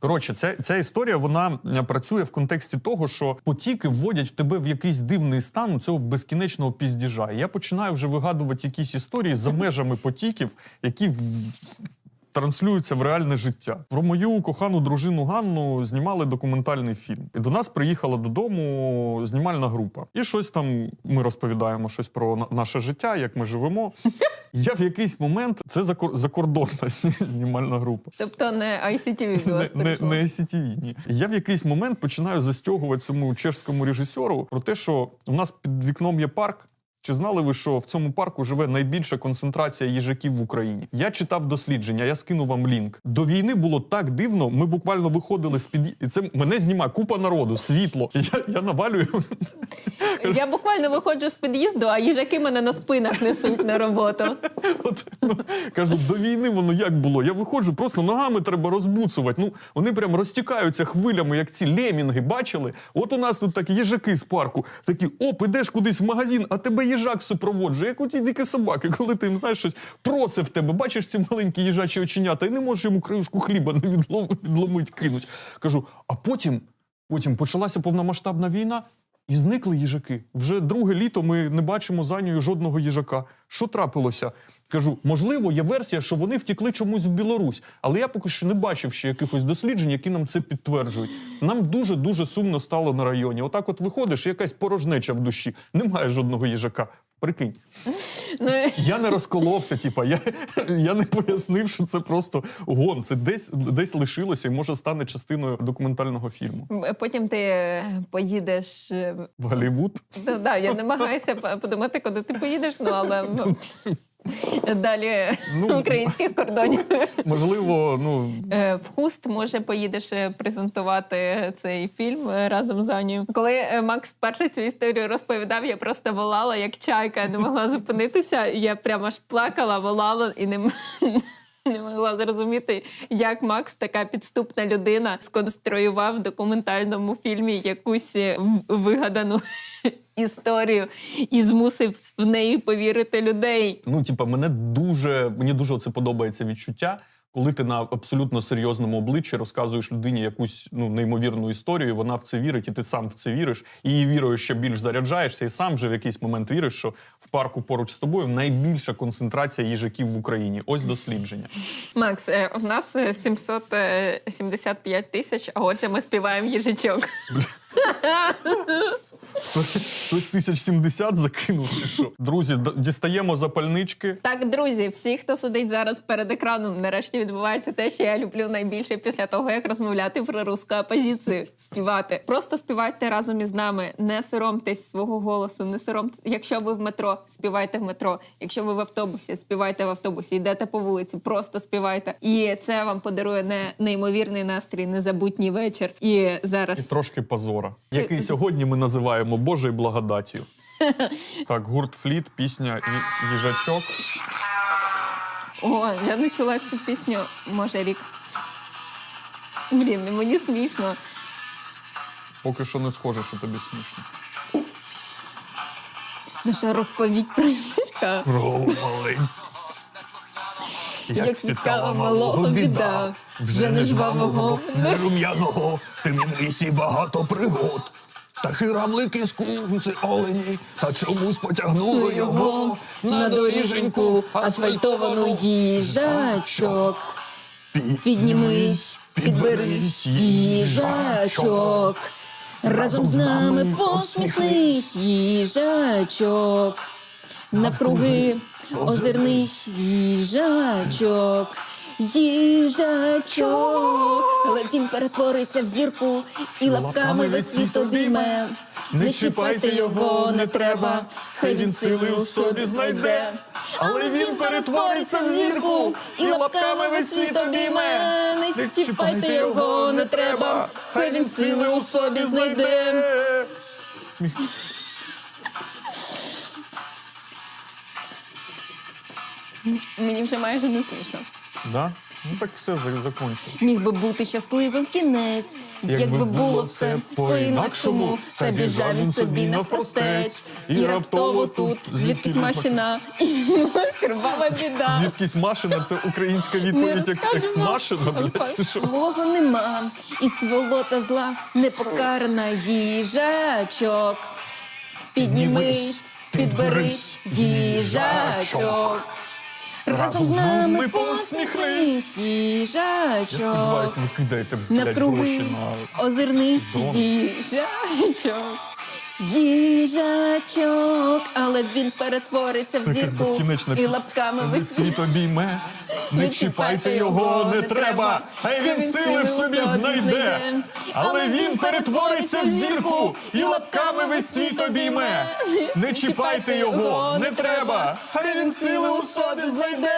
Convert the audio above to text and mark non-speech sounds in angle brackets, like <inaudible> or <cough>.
Коротше, ця, ця історія вона е, працює в контексті того, що потіки вводять в тебе в якийсь дивний стан цього безкінечного піздіжа. І я починаю вже вигадувати якісь історії за межами потіків, які в- транслюються в реальне життя. Про мою кохану дружину Ганну знімали документальний фільм. І до нас приїхала додому знімальна група. І щось там ми розповідаємо щось про на- наше життя, як ми живемо. <laughs> Я в якийсь момент це закор- закордонна <laughs> знімальна група. Тобто не ICTV до Не, вас не, не SCTV, ні. Я в якийсь момент починаю застягувати цьому чешському режисеру про те, що у нас під вікном є парк. Чи знали ви, що в цьому парку живе найбільша концентрація їжаків в Україні? Я читав дослідження, я скину вам лінк. До війни було так дивно. Ми буквально виходили з під і це мене знімає купа народу, світло. <laughs> Я, я навалюю. <laughs> Я буквально виходжу з під'їзду, а їжаки мене на спинах несуть на роботу. <laughs> От, ну, кажу, до війни воно як було? Я виходжу, просто ногами треба розбуцувати. Ну, вони прям розтікаються хвилями, як ці лемінги, бачили? От у нас тут такі їжаки з парку. Такі, оп, ідеш кудись в магазин, а тебе їжак супроводжує, як у ті дикі собаки, коли ти їм знаєш щось просив тебе, бачиш ці маленькі їжачі оченята, і не можеш йому кришку хліба не відлом, відломить кинуть. Кажу, а потім, потім почалася повномасштабна війна. І зникли їжаки. Вже друге літо ми не бачимо за нею жодного їжака. Що трапилося? Кажу, можливо, є версія, що вони втікли чомусь в Білорусь, але я поки що не бачив ще якихось досліджень, які нам це підтверджують. Нам дуже дуже сумно стало на районі. Отак, от виходиш, якась порожнеча в душі. Немає жодного їжака. Прикинь, Ну, я не розколовся, типа, я, я не пояснив, що це просто гон. Це десь десь лишилося і може стане частиною документального фільму. потім ти е, поїдеш. е, В Голлівуд. Да, я намагаюся подумати, куди ти поїдеш, ну але <laughs> далі Ну, <laughs> українських кордонів. Можливо, ну Е, В хуст може поїдеш е, презентувати цей фільм е, разом з Анією. Коли Макс вперше цю історію розповідав, я просто волала як чайка, я не могла зупинитися. Я прямо аж плакала, волала і не, <laughs> не могла зрозуміти, як Макс, така підступна людина, сконструював в документальному фільмі якусь вигадану історію і змусив в неї повірити людей. ну, типа, мене дуже мені дуже це подобається відчуття, коли ти на абсолютно серйозному обличчі розказуєш людині якусь ну неймовірну історію, вона в це вірить, і ти сам в це віриш, і її вірою ще більш заряджаєшся, і сам же в якийсь момент віриш, що в парку поруч з тобою найбільша концентрація їжаків в Україні. Ось дослідження. Макс, е, в нас е, 775 тисяч, а отже, ми співаємо їжачок. <laughs> Хтось тисяч сімдесят закинув. чи що? Друзі, д- дістаємо запальнички. Так, друзі, всі, хто сидить зараз перед екраном, нарешті відбувається те, що я люблю найбільше після того, як розмовляти про русську опозицію. Співати. Просто співайте разом із нами. Не соромтесь свого голосу, не соромтесь. Якщо ви в метро, співайте в метро. Якщо ви в автобусі, співайте в автобусі. Йдете по вулиці, просто співайте. І це вам подарує не неймовірний настрій, незабутній вечір. І І зараз трошки позора, який сьогодні ми називаємо Божою благодаттю. <laughs> Так, гурт Фліт, пісня «Ї- Їжачок. О, я не чула цю пісню, може, рік. Блін, мені смішно. Поки що не схоже, що тобі смішно. Ну що, розповідь про їжачка. Малий. <laughs> Як спіткала малого біда, вже не жвавого, не рум'яного, тим лісі багато пригод. Та хирамлики скунці олені, та чомусь потягнули його на доріженьку асфальтовану їжачок. Піднімись, підберись, їжачок. Разом з нами посміхнись, їжачок. Навкруги озирнись, їжачок. Їжачок, але він перетвориться в зірку і лапками весь світ обійме. Не чіпайте його, не треба, хай він сили у собі знайде. Але він перетвориться в зірку і лапками весь світ обійме. Не чіпайте його, не треба, хай він сили у собі знайде. Мені вже майже не смішно. Да? Ну так все закончилось. Міг би бути щасливим кінець, якби, було все по-інакшому, та біжав він собі навпростець, і раптово тут звідкись машина, і скривава біда. Звідкись машина це українська відповідь як екс-машина, блядь, чи що? Нема, і сволота зла непокарна їжачок. Піднімись, підберись, їжачок. Разом з нами посміхнись, Я сподіваюся, їжачок. ви кидаєте, блядь, Навкруги гроші на... озирнись, зону. їжачок. Їжачок, але він перетвориться в зірку безкінечна і лапками висвіт. світ обійме, не чіпайте його, не треба, хай він сили в собі знайде. Але він перетвориться в зірку і лапками весь світ обійме. Не чіпайте його, не треба, хай він сили у собі знайде.